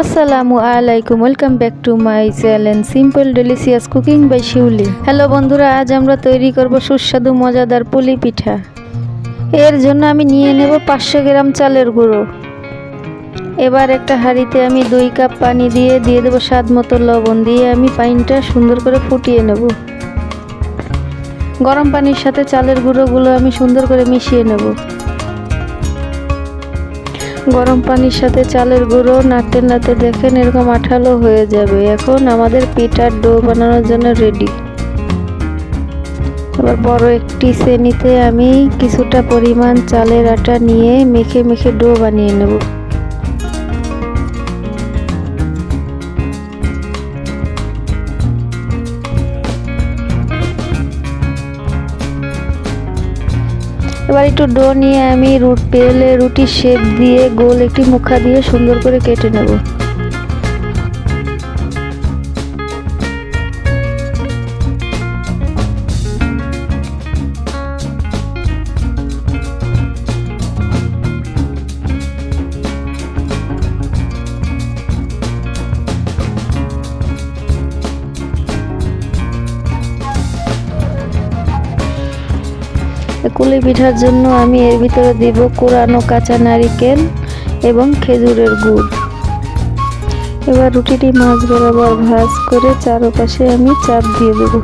আসসালামু আলাইকুম welcome back to my channel simple delicious cooking by Shiuli hello বন্ধুরা, আজ আমরা তৈরি করব সুস্বাদু মজাদার পুলি পিঠা। এর জন্য আমি নিয়ে নেব পাঁচশো গ্রাম চালের গুঁড়ো। এবার একটা হাঁড়িতে আমি দুই কাপ পানি দিয়ে দিয়ে দেবো স্বাদ মতো লবণ দিয়ে আমি পানিটা সুন্দর করে ফুটিয়ে নেব। গরম পানির সাথে চালের গুঁড়োগুলো আমি সুন্দর করে মিশিয়ে নেব। গরম পানির সাথে চালের গুঁড়ো নাড়তে নাড়তে দেখেন এরকম আঠালো হয়ে যাবে। এখন আমাদের পিঠার ডো বানানোর জন্য রেডি এবার বড় একটি শ্রেণীতে আমি কিছুটা পরিমাণ চালের আটা নিয়ে মেখে মেখে ডো বানিয়ে নেব। এবার একটু ডো নিয়ে আমি রুট পেলে রুটির শেপ দিয়ে গোল একটি মুখা দিয়ে সুন্দর করে কেটে নেব। কুলি পিঠার জন্য আমি এর ভিতরে দিব কোরানো কাঁচা নারিকেল এবং খেজুরের গুড়। এবার রুটিটি মাছ বরাবর ভাজ করে চারপাশে আমি চাপ দিয়ে দেব।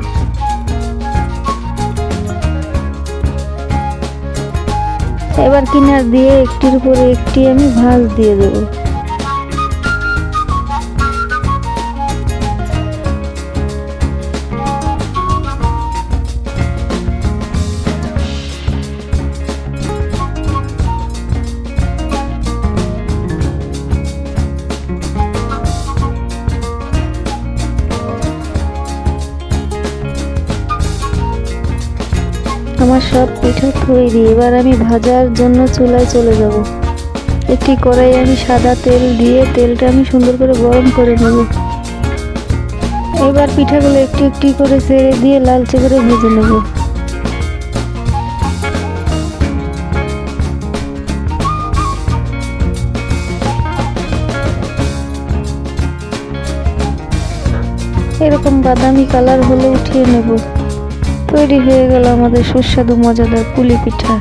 এবার কিনার দিয়ে একটির উপরে একটি আমি ভাজ দিয়ে দেবো। আমার সব পিঠা তৈরি। এবার আমি ভাজার জন্য চুলায় চলে যাব। একটি কড়াই আমি সাদা তেল দিয়ে তেলটা আমি সুন্দর করে গরম করে নেব। এবার পিঠাগুলো একটি একটি করে ছেড়ে দিয়ে লালচে করে ভেজে নেব। এরকম বাদামি কালার হলে উঠিয়ে নেব। তৈরি হয়ে গেল আমাদের সুস্বাদু মজাদার পুলি পিঠা।